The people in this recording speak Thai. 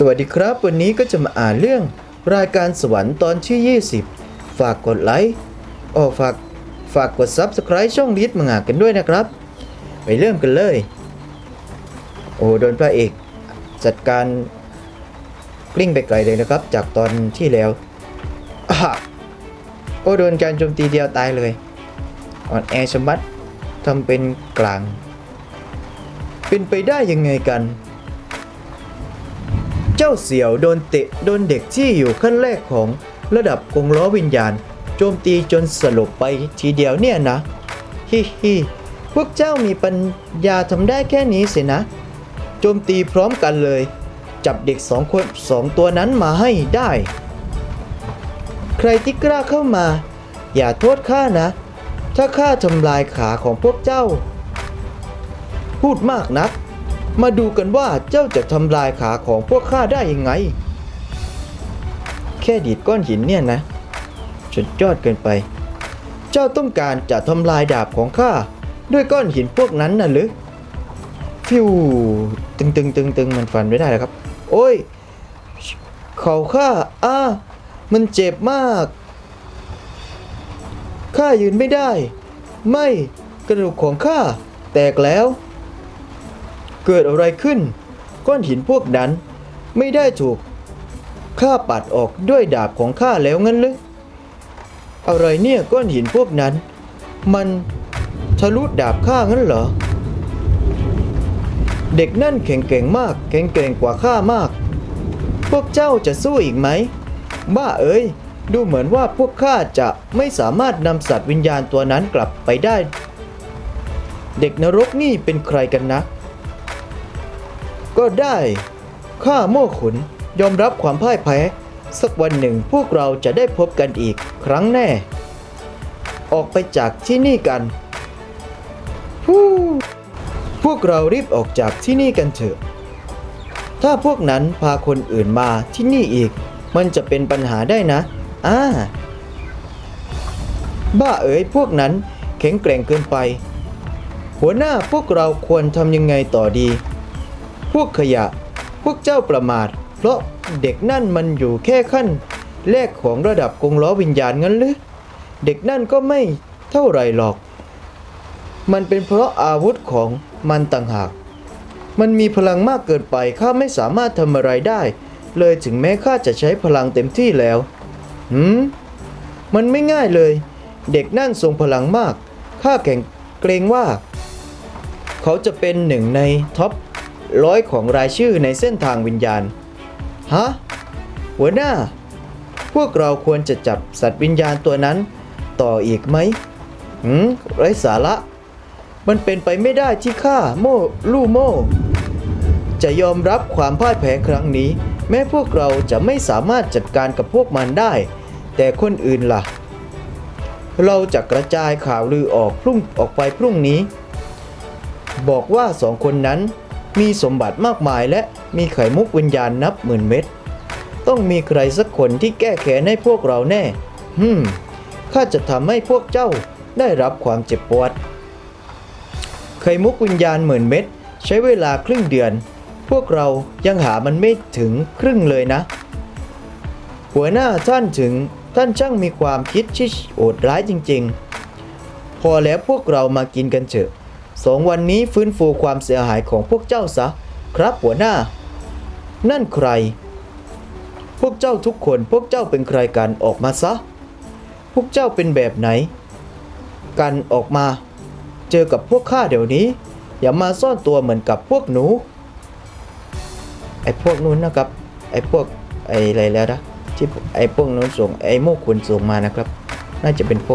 สวัสดีครับ วันนี้ก็จะมาอ่านเรื่องรายการสวรรค์ตอนที่ 20 ฝากกดไลค์อ้อฝากฝากกด Subscribe ช่องลิทมังงะกันด้วยนะครับ ไปเริ่มกันเลย โอ้โดนพระเอกจัดการกลิ้งไปไกลเลยนะครับ จากตอนที่แล้วโอ้โดนการโจมตีเดียวตายเลยอ่อนแอชมัดทำเป็นกลาง เป็นไปได้ยังไงกัน จ้าเสี่ยวโดนเตะโดนเด็กที่อยู่ขั้นแรกของระดับกงล้อวิญญาณ โจมตีจนสลบไปทีเดียวเนี่ยนะฮิฮิพวกเจ้ามีปัญญาทำได้แค่นี้สินะ โจมตีพร้อมกันเลย จับเด็กสองคนสองตัวนั้นมาให้ได้ ใครที่กล้าเข้ามา อย่าโทษข้านะ ถ้าข้าทำลายขาของพวกเจ้า พูดมากนัก มาดูกันว่าเจ้าจะทำลายขาของพวกข้าได้ยังไง แค่ดีดก้อนหินเนี่ยนะสุดยอดเกินไป เจ้าต้องการจะทำลายดาบของข้าด้วยก้อนหินพวกนั้นน่ะหรือฟิวตึงตึงตึงตึงมันฟันไม่ได้แล้วครับ โอ้ย เขาข้าอ้ามันเจ็บมากข้ายืนไม่ได้ ไม่กระดูกของข้าแตกแล้ว เกิดอะไรขึ้น ก้อนหินพวกนั้นไม่ได้ถูกข้าปัดออกด้วยดาบของข้าแล้วงั้นหรืออะไรเนี่ยก้อนหินพวกนั้น มันทะลุดาบข้างั้นเหรอ เด็กนั่นแข็งแกร่งมากแข็งแกร่งกว่าข้ามาก พวกเจ้าจะสู้อีกไหม บ้าเอ้ย ดูเหมือนว่าพวกข้าจะไม่สามารถนำสัตว์วิญญาณตัวนั้นกลับไปได้ เด็กนรกนี่เป็นใครกันนะ ก็ได้ ข้าโม่ขุนยอมรับความพ่ายแพ้ สักวันหนึ่งพวกเราจะได้พบกันอีกครั้งแน่ ออกไปจากที่นี่กันพวกเรารีบออกจากที่นี่กันเถอะ ถ้าพวกนั้นพาคนอื่นมาที่นี่อีก มันจะเป็นปัญหาได้นะอ่าบ้าเอ๋ยพวกนั้นแข็งแกร่งเกินไป หัวหน้าพวกเราควรทำยังไงต่อดี พวกขยะ พวกเจ้าประมาท เพราะเด็กนั่นมันอยู่แค่ขั้นแรกของระดับกงล้อวิญญาณงั้นหรือ เด็กนั่นก็ไม่เท่าไรหรอก มันเป็นเพราะอาวุธของมันต่างหาก มันมีพลังมากเกินไปข้าไม่สามารถทำอะไรได้ เลยถึงแม้ข้าจะใช้พลังเต็มที่แล้วหืมมันไม่ง่ายเลย เด็กนั่นทรงพลังมาก ข้าแข่งเกรงว่า เขาจะเป็นหนึ่งในท็อป ร้อยของรายชื่อในเส้นทางวิญญาณ ฮะ หัวหน้า พวกเราควรจะจับสัตว์วิญญาณตัวนั้น ต่ออีกไหมหืมไร้สาระ มันเป็นไปไม่ได้ที่ข้าโม่ลู่โม่ จะยอมรับความพ่ายแพ้ครั้งนี้ แม้พวกเราจะไม่สามารถจัดการกับพวกมันได้ แต่คนอื่นล่ะ เราจะกระจายข่าวลือออกพรุ่งออกไปพรุ่งนี้ บอกว่าสองคนนั้น มีสมบัติมากมายและมีไข่มุกวิญญาณนับหมื่นเม็ด ต้องมีใครสักคนที่แก้แค้นให้พวกเราแน่ ฮึมข้าจะทำให้พวกเจ้าได้รับความเจ็บปวด ไข่มุกวิญญาณหมื่นเม็ด ใช้เวลาครึ่งเดือน พวกเรายังหามันไม่ถึงครึ่งเลยนะ หัวหน้าท่านถึงท่านช่างมีความคิดที่โหดร้ายจริง ๆ พอแล้วพวกเรามากินกันเถอะ สองวันนี้ฟื้นฟูความเสียหายของพวกเจ้าซะ ครับหัวหน้า นั่นใคร พวกเจ้าทุกคนพวกเจ้าเป็นใครกันออกมาซะ พวกเจ้าเป็นแบบไหน กันออกมา เจอกับพวกข้าเดี๋ยวนี้ อย่ามาซ่อนตัวเหมือนกับพวกหนู ไอ้พวกนู้นนะครับ ไอ้พวกไอ้อะไรแล้วนะที่ไอ้พวกนู้นส่งไอ้โมกขุนส่งมานะครับ น่าจะเป็นพวก